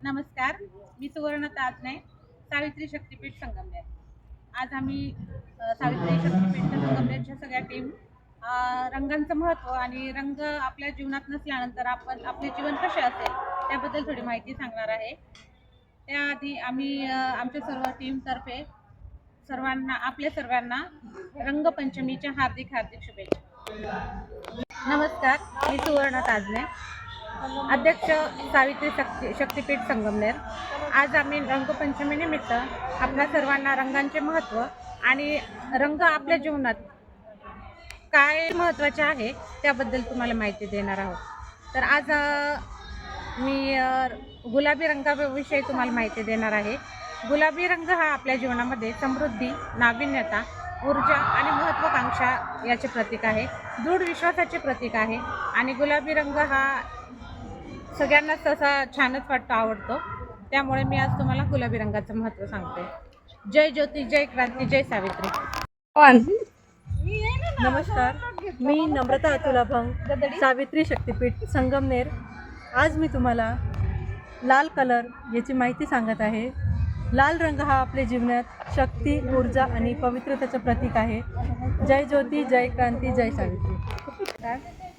नमस्कार मी सुवर्ण ताजने सावित्री शक्तीपीठ संगमनेर. आज आम्ही सावित्री शक्तीपीठ संगमनेरच्या सगळ्या टीम रंगांचं महत्त्व आणि रंग आपल्या जीवनात नसल्यानंतर आपण आपले जीवन कसे असेल त्याबद्दल थोडी माहिती सांगणार आहे. त्याआधी आम्ही आमच्या सर्व टीमतर्फे सर्वांना आपल्या सर्वांना रंगपंचमीच्या हार्दिक हार्दिक शुभेच्छा. नमस्कार मी सुवर्ण ताजने. अध्यक्ष सावित्री शक्ती शक्तीपीठ संगमनेर. आज आम्ही रंगपंचमीनिमित्त आपल्या सर्वांना रंगांचे महत्त्व आणि रंग आपल्या जीवनात काय महत्त्वाचे आहे त्याबद्दल तुम्हाला माहिती देणार आहोत. तर आज मी गुलाबी रंगाविषयी तुम्हाला माहिती देणार आहे. गुलाबी रंग हा आपल्या जीवनामध्ये समृद्धी नाविन्यता ऊर्जा आणि महत्त्वाकांक्षा याचे प्रतीक आहे. दृढ विश्वासाचे प्रतीक आहे आणि गुलाबी रंग हा सगळ्यांनाच तसा छानच वाटतो आवडतो. त्यामुळे मी आज तुम्हाला गुलाबी रंगाचं महत्त्व सांगते. जय ज्योती जय क्रांती जय सावित्री. नमस्कार. मी नम्रता अतुला भंग सावित्री शक्तीपीठ संगमनेर. आज मी तुम्हाला लाल कलर याची माहिती सांगत आहे. लाल रंग हा आपल्या जीवनात शक्ती ऊर्जा आणि पवित्रतेचं प्रतीक आहे. जय ज्योती जय क्रांती जय सावित्री.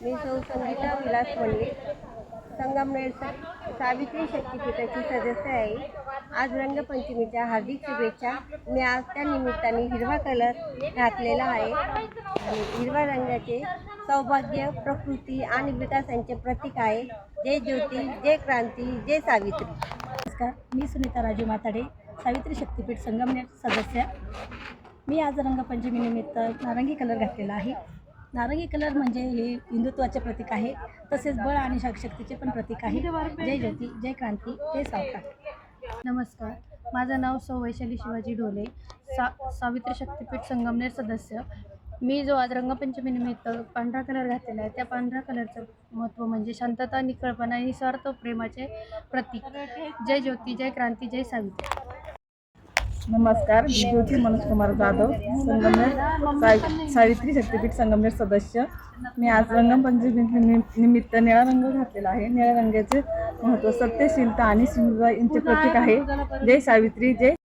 मी सौ संगीता विलास मंडे संगमनेर सावित्री शक्तीपीठाची सदस्य आहे. आज रंगपंचमीच्या हार्दिक शुभेच्छा. मी आज त्या निमित्ताने हिरवा कलर घातलेला आहे. आणि हिरव्या रंगाचे सौभाग्य प्रकृती आणि विकासांचे प्रतीक आहे. जय ज्योती जय क्रांती जय सावित्री. नमस्कार मी सुनीता राजू माताडे सावित्री शक्तीपीठ संगमनेर सदस्य. मी आज रंगपंचमीनिमित्त नारंगी कलर घातलेला आहे. नारंगी कलर म्हणजे हे हिंदुत्वाचे प्रतीक आहे तसेच बळ आणि शक्तीचे पण प्रतीक आहे. जय ज्योती जय क्रांती जय सावकार. नमस्कार. माझं नाव सौ वैशाली शिवाजी ढोले सा सावित्री शक्तीपीठ संगमनेर सदस्य. मी जो आज रंगपंचमीनिमित्त पांढरा कलर घातलेला आहे त्या पांढऱ्या कलरचं महत्त्व म्हणजे शांतता निखळपणा आणि स्वार्थ प्रेमाचे प्रतीक. जय ज्योती जय क्रांती जय सावित्री. नमस्कार मी ज्योती मनोज कुमार जाधव संगमनेर सावि सावित्री शक्तीपीठ संगमनेर सदस्य. मी आज रंगपंचमी निमि- निमित्त निळा रंग घातलेला आहे. निळ्या रंगाचे महत्त्व सत्यशीलता आणि शिवजा यांचे प्रतीक आहे. जय सावित्री जय